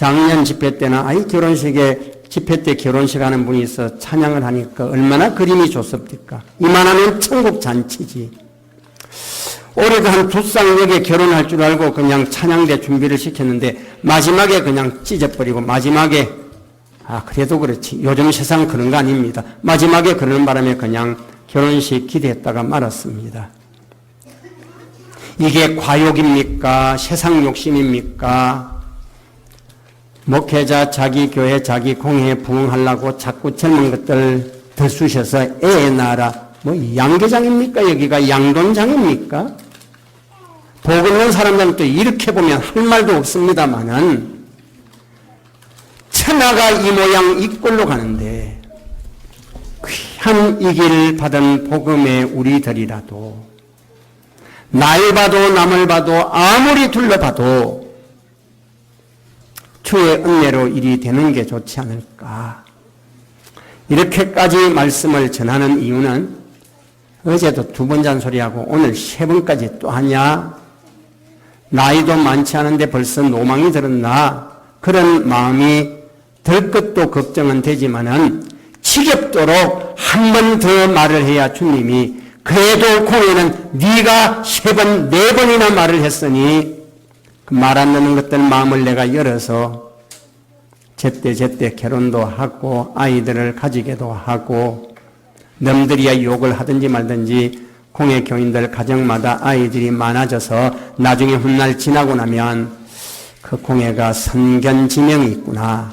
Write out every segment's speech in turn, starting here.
작년 집회 때나 아이 결혼식에 집회 때 결혼식 하는 분이 있어 찬양을 하니까 얼마나 그림이 좋습니까? 이만하면 천국 잔치지. 올해도 한 두 쌍역에 결혼할 줄 알고 그냥 찬양대 준비를 시켰는데 마지막에 그냥 찢어버리고 마지막에 아 그래도 그렇지 요즘 세상 그런 거 아닙니다. 마지막에 그러는 바람에 그냥 결혼식 기대했다가 말았습니다. 이게 과욕입니까? 세상 욕심입니까? 목회자 자기 교회 자기 공회에 부응하려고 자꾸 젊은 것들 들쑤셔서 애 낳아라. 뭐 양계장입니까? 여기가 양돈장입니까? 복 있는 사람들은 또 이렇게 보면 할 말도 없습니다만은 천하가 이 모양 이 꼴로 가는데 귀한 이길 받은 복음의 우리들이라도 날 봐도 남을 봐도 아무리 둘러봐도 주의 은혜로 일이 되는 게 좋지 않을까. 이렇게까지 말씀을 전하는 이유는 어제도 두 번 잔소리하고 오늘 세 번까지 또 하냐? 나이도 많지 않은데 벌써 노망이 들었나? 그런 마음이 들 것도 걱정은 되지만은 지겹도록 한 번 더 말을 해야 주님이 그래도 공예는 네가 세 번, 네 번이나 말을 했으니 그 말안 듣는 것들 마음을 내가 열어서 제때 제때 결혼도 하고 아이들을 가지게도 하고 남들이야 욕을 하든지 말든지 공예 교인들 가정마다 아이들이 많아져서 나중에 훗날 지나고 나면 그 공예가 선견 지명이 있구나.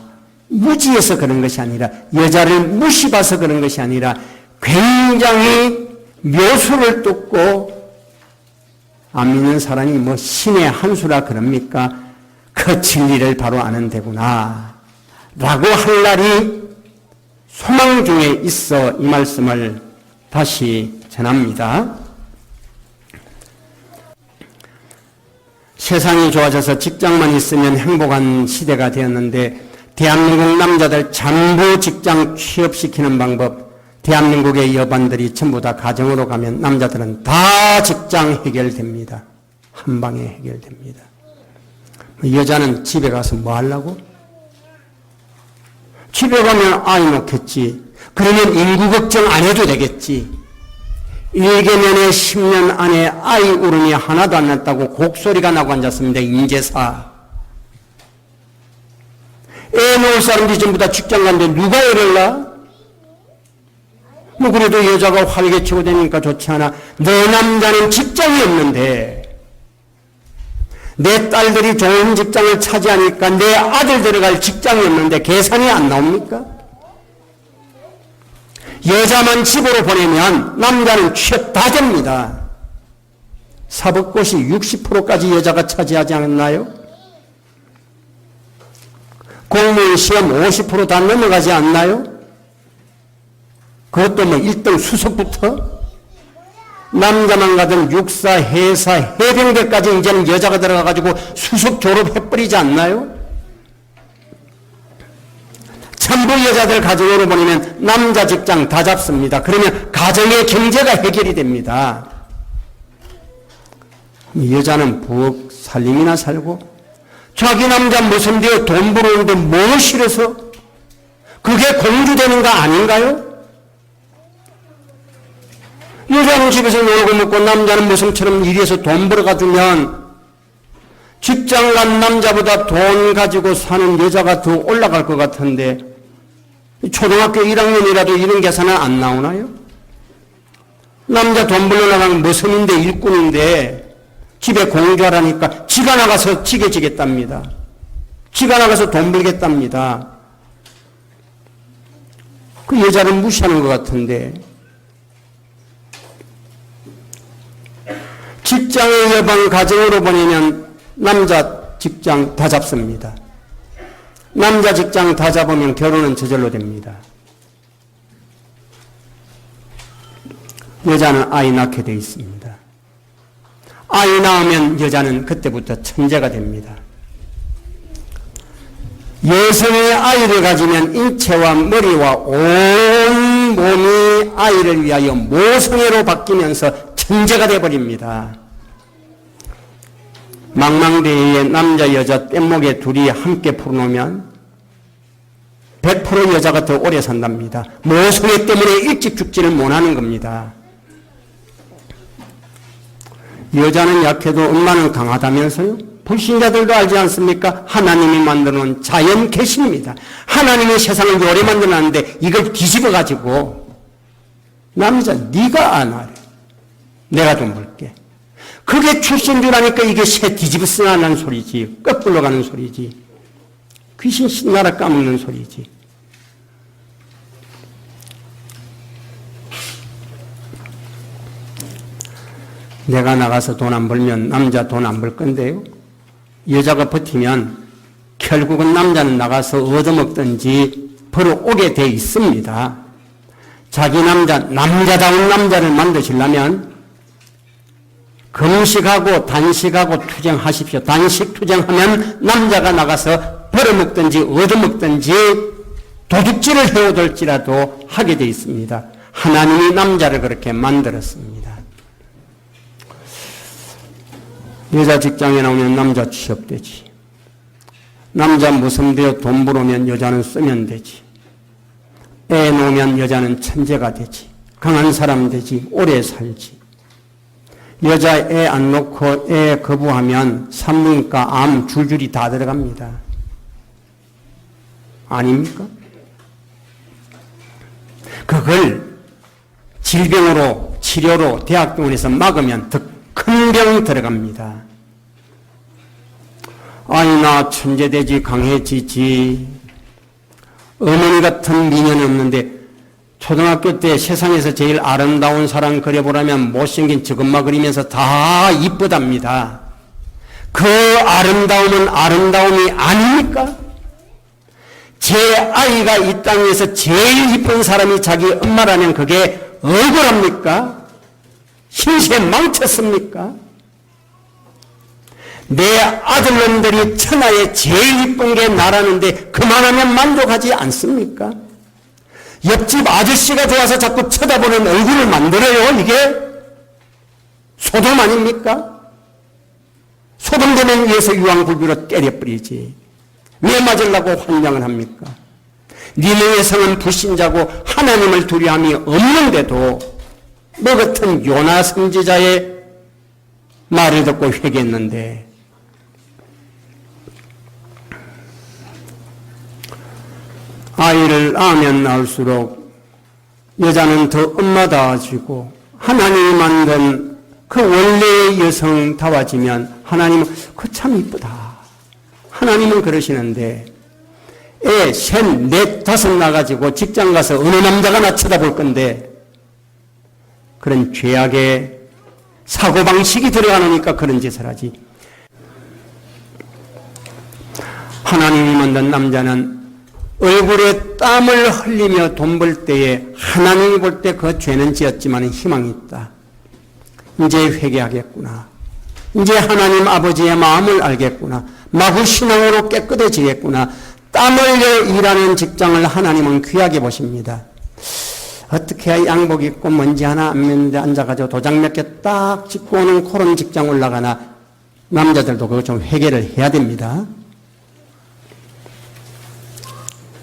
무지해서 그런 것이 아니라 여자를 무시봐서 그런 것이 아니라 굉장히 묘수를 뚫고 안 믿는 사람이 뭐 신의 한 수라 그럽니까? 그 진리를 바로 아는 데구나. 라고 할 날이 소망 중에 있어 이 말씀을 다시 전합니다. 세상이 좋아져서 직장만 있으면 행복한 시대가 되었는데 대한민국 남자들 전부 직장 취업시키는 방법 대한민국의 여반들이 전부 다 가정으로 가면 남자들은 다 직장 해결됩니다. 한 방에 해결됩니다. 여자는 집에 가서 뭐 하려고? 집에 가면 아이 놓겠지. 그러면 인구 걱정 안 해도 되겠지. 1개년에 10년 안에 아이 울음이 하나도 안 났다고 곡소리가 나고 앉았습니다. 인재사. 애 놓을 사람들이 전부 다 직장 간데 누가 낳아? 뭐 그래도 여자가 활개치고 다니니까 좋지 않아. 내 남자는 직장이 없는데 내 딸들이 좋은 직장을 차지하니까 내 아들 들어갈 직장이 없는데 계산이 안 나옵니까? 여자만 집으로 보내면 남자는 취업 다 됩니다. 사법고시 60%까지 여자가 차지하지 않았나요? 공무원 시험 50%다 넘어가지 않나요? 그것도 뭐 1등 수석부터? 남자만 가던 육사, 해사, 해병대까지 이제는 여자가 들어가가지고 수석 졸업해버리지 않나요? 전부 여자들 가정으로 보내면 남자 직장 다 잡습니다. 그러면 가정의 경제가 해결이 됩니다. 여자는 부엌 살림이나 살고 자기 남자 무슨 데에 돈 벌어오는데 뭐 싫어서 그게 공주되는 거 아닌가요? 여자는 집에서 놀고 먹고 남자는 모습처럼 일해서 돈 벌어가주면 직장 간 남자보다 돈 가지고 사는 여자가 더 올라갈 것 같은데 초등학교 1학년이라도 이런 계산은 안 나오나요? 남자 돈 벌러 나가는 머슴인데 일꾼인데 집에 공주하라니까 지가 나가서 지게 지겠답니다. 지가 나가서 돈 벌겠답니다. 그 여자를 무시하는 것 같은데 직장의 여방 가정으로 보내면 남자 직장 다 잡습니다. 남자 직장 다 잡으면 결혼은 저절로 됩니다. 여자는 아이 낳게 돼 있습니다. 아이 낳으면 여자는 그때부터 천재가 됩니다. 여성의 아이를 가지면 인체와 머리와 온 몸이 아이를 위하여 모성애로 바뀌면서 천재가 되어버립니다. 망망대해에 남자 여자 뗏목에 둘이 함께 풀어놓으면 100% 여자가 더 오래 산답니다. 모성애 때문에 일찍 죽지를 못하는 겁니다. 여자는 약해도 엄마는 강하다면서요? 불신자들도 알지 않습니까? 하나님이 만들어 놓은 자연 계시입니다. 하나님이 세상을 오래 만들어놨는데 이걸 뒤집어 가지고 남자 네가 안 하래. 내가 좀 볼게. 그게 출신 주라니까 이게 새 뒤집어 쓰나는 소리지. 거꾸로 가는 소리지. 귀신 신나라 까먹는 소리지. 내가 나가서 돈 안 벌면 남자 돈 안 벌 건데요. 여자가 버티면 결국은 남자는 나가서 얻어먹든지 벌어오게 돼 있습니다. 자기 남자, 남자다운 남자를 만드시려면 금식하고 단식하고 투쟁하십시오. 단식 투쟁하면 남자가 나가서 벌어먹든지 얻어먹든지 도둑질을 해오들지라도 하게 돼 있습니다. 하나님이 남자를 그렇게 만들었습니다. 여자 직장에 나오면 남자 취업되지. 남자 무슨되어 돈 벌으면 여자는 쓰면 되지. 애 놓으면 여자는 천재가 되지. 강한 사람 되지. 오래 살지. 여자 애 안 놓고 애 거부하면 산부인과 암 줄줄이 다 들어갑니다. 아닙니까? 그걸 질병으로 치료로 대학병원에서 막으면 더 큰 병 들어갑니다. 아니 나 천재되지 강해지지 어머니 같은 미녀는 없는데 초등학교 때 세상에서 제일 아름다운 사람 그려보라면 못생긴 저것만 그리면서 다 이쁘답니다. 그 아름다움은 아름다움이 아닙니까? 제 아이가 이 땅에서 제일 이쁜 사람이 자기 엄마라면 그게 억울합니까? 신세 망쳤습니까? 내 아들놈들이 천하에 제일 이쁜 게 나라는데 그만하면 만족하지 않습니까? 옆집 아저씨가 좋아서 자꾸 쳐다보는 얼굴을 만들어요, 이게? 소돔 아닙니까? 소돔되면 위에서 유황불비로 때려버리지. 왜 맞으려고 환장을 합니까? 니네의 성은 불신자고 하나님을 두려함이 없는데도 너 같은 요나 선지자의 말을 듣고 회개했는데 아이를 낳으면 낳을수록 여자는 더 엄마다워지고 하나님이 만든 그 원래의 여성다워지면 하나님은 그 참 이쁘다. 하나님은 그러시는데 애 셋, 넷, 다섯 나가지고 직장 가서 어느 남자가 나 쳐다볼 건데 그런 죄악의 사고방식이 들어가니까 그런 짓을 하지. 하나님이 만든 남자는 얼굴에 땀을 흘리며 돈 벌 때에 하나님이 볼 때 그 죄는 지었지만 희망이 있다. 이제 회개하겠구나. 이제 하나님 아버지의 마음을 알겠구나. 마구 신앙으로 깨끗해지겠구나. 땀 흘려 일하는 직장을 하나님은 귀하게 보십니다. 어떻게 양복 입고 먼지 하나 안 맺는데 앉아가지고 도장 몇 개딱 찍고 오는 그런 직장 올라가나 남자들도 그거 좀 회개를 해야 됩니다.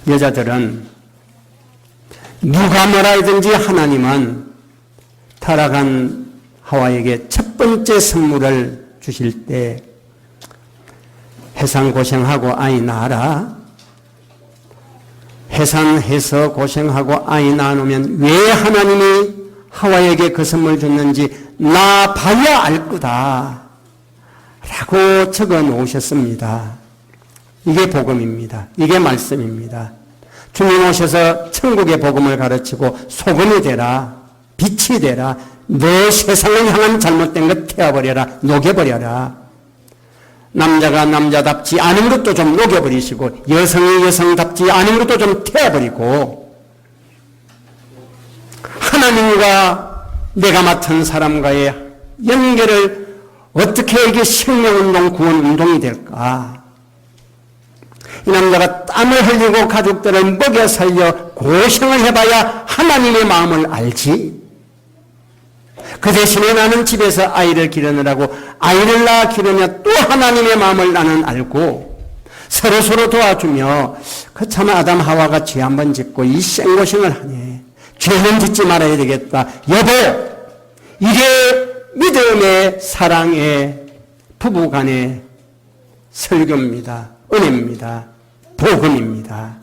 여자들은 누가 뭐라 하든지 하나님은 타락한 하와에게 첫 번째 선물을 주실 때 해상 고생하고 아이 낳아라. 해산해서 고생하고 아이 낳아놓으면 왜 하나님이 하와에게 그 선물 줬는지 나 봐야 알 거다. 라고 적어 놓으셨습니다. 이게 복음입니다. 이게 말씀입니다. 주님 오셔서 천국의 복음을 가르치고 소금이 되라. 빛이 되라. 너 세상을 향한 잘못된 것 태워버려라. 녹여버려라. 남자가 남자답지 않은 것도 좀 녹여버리시고 여성이 여성답지 않은 것도 좀 태워버리고 하나님과 내가 맡은 사람과의 연결을 어떻게 이게 생명운동, 구원운동이 될까? 이 남자가 땀을 흘리고 가족들을 먹여 살려 고생을 해봐야 하나님의 마음을 알지. 그 대신에 나는 집에서 아이를 기르느라고 아이를 낳아 기르며 또 하나님의 마음을 나는 알고 서로 서로 도와주며 그참 아담 하와가 죄 한 번 짓고 이 생고생을 하네. 죄는 짓지 말아야 되겠다. 여보, 이게 믿음의 사랑의 부부간의 설교입니다. 은혜입니다. 복음입니다.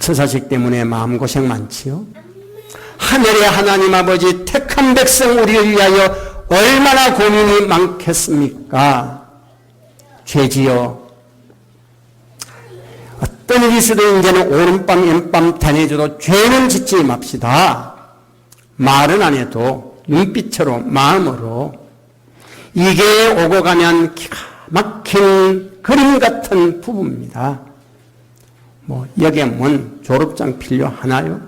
처사식 때문에 마음고생 많지요? 하늘의 하나님 아버지 택한 백성 우리를 위하여 얼마나 고민이 많겠습니까? 죄지요. 어떤 일이 있어도 이제는 오른밤 왼밤 다내줘도 죄는 짓지 맙시다. 말은 안 해도 눈빛으로 마음으로 이게 오고 가면 기가 막힌 그림 같은 부부입니다. 뭐 여객문 졸업장 필요하나요?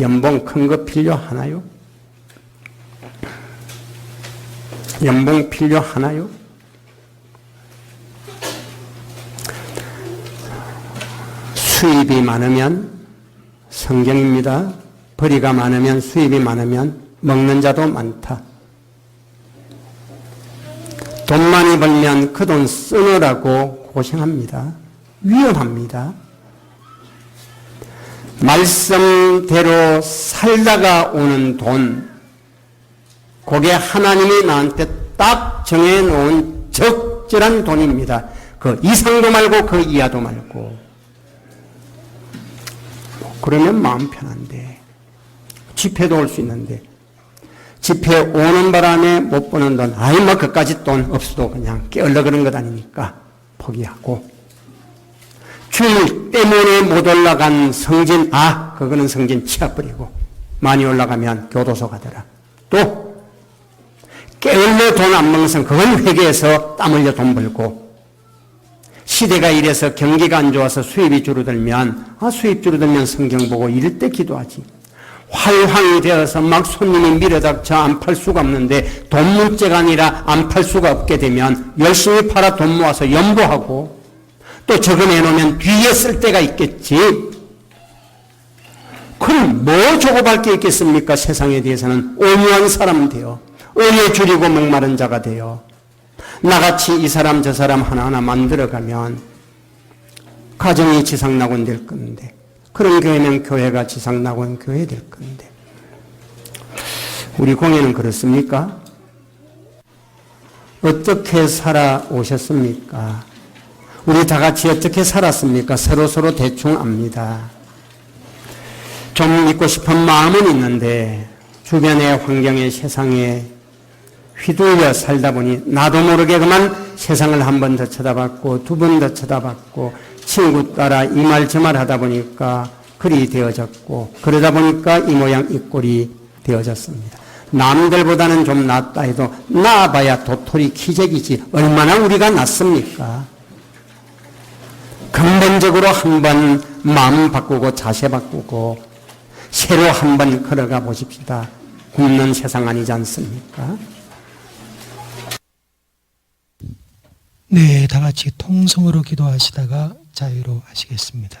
연봉 큰 거 필요하나요? 연봉 필요하나요? 수입이 많으면 성경입니다. 벌이가 많으면 수입이 많으면 먹는 자도 많다. 돈 많이 벌면 그 돈 쓰느라고 고생합니다. 위험합니다. 말씀대로 살다가 오는 돈, 그게 하나님이 나한테 딱 정해놓은 적절한 돈입니다. 그 이상도 말고 그 이하도 말고. 그러면 마음 편한데. 집회도 올 수 있는데. 집회 오는 바람에 못 버는 돈, 아이, 뭐, 그까지 돈 없어도 그냥 깨얼러 그런 것 아니니까 포기하고. 주일 때문에 못 올라간 성진, 아, 그거는 성진 치워버리고. 많이 올라가면 교도소 가더라. 또, 깨얼러 돈안 먹는 성, 그건 회계에서 땀 흘려 돈 벌고. 시대가 이래서 경기가 안 좋아서 수입이 줄어들면, 아, 수입 줄어들면 성경 보고 이럴 때 기도하지. 활황이 되어서 막 손님이 밀어닥쳐 안 팔 수가 없는데 돈 문제가 아니라 안 팔 수가 없게 되면 열심히 팔아 돈 모아서 연보하고 또 저금해 놓으면 뒤에 쓸 때가 있겠지. 그럼 뭐 조급할 게 있겠습니까? 세상에 대해서는 온유한 사람 되어 은혜 줄이고 목마른 자가 되어 나같이 이 사람 저 사람 하나하나 만들어가면 가정이 지상낙원 될 건데 그런 교회는 교회가 지상낙원 교회 될 건데 우리 공예는 그렇습니까? 어떻게 살아오셨습니까? 우리 다 같이 어떻게 살았습니까? 서로 서로 대충 압니다. 좀 믿고 싶은 마음은 있는데 주변의 환경에 세상에 휘둘려 살다 보니 나도 모르게 그만 세상을 한 번 더 쳐다봤고 두 번 더 쳐다봤고 친구 따라 이 말 저 말 하다 보니까 그리 되어졌고 그러다 보니까 이 모양 이 꼴이 되어졌습니다. 남들보다는 좀 낫다 해도 나아봐야 도토리 키재기지 얼마나 우리가 낫습니까? 근본적으로 한 번 마음 바꾸고 자세 바꾸고 새로 한 번 걸어가 보십시다. 굶는 세상 아니지 않습니까? 네, 다 같이 통성으로 기도하시다가 자유로 하시겠습니다.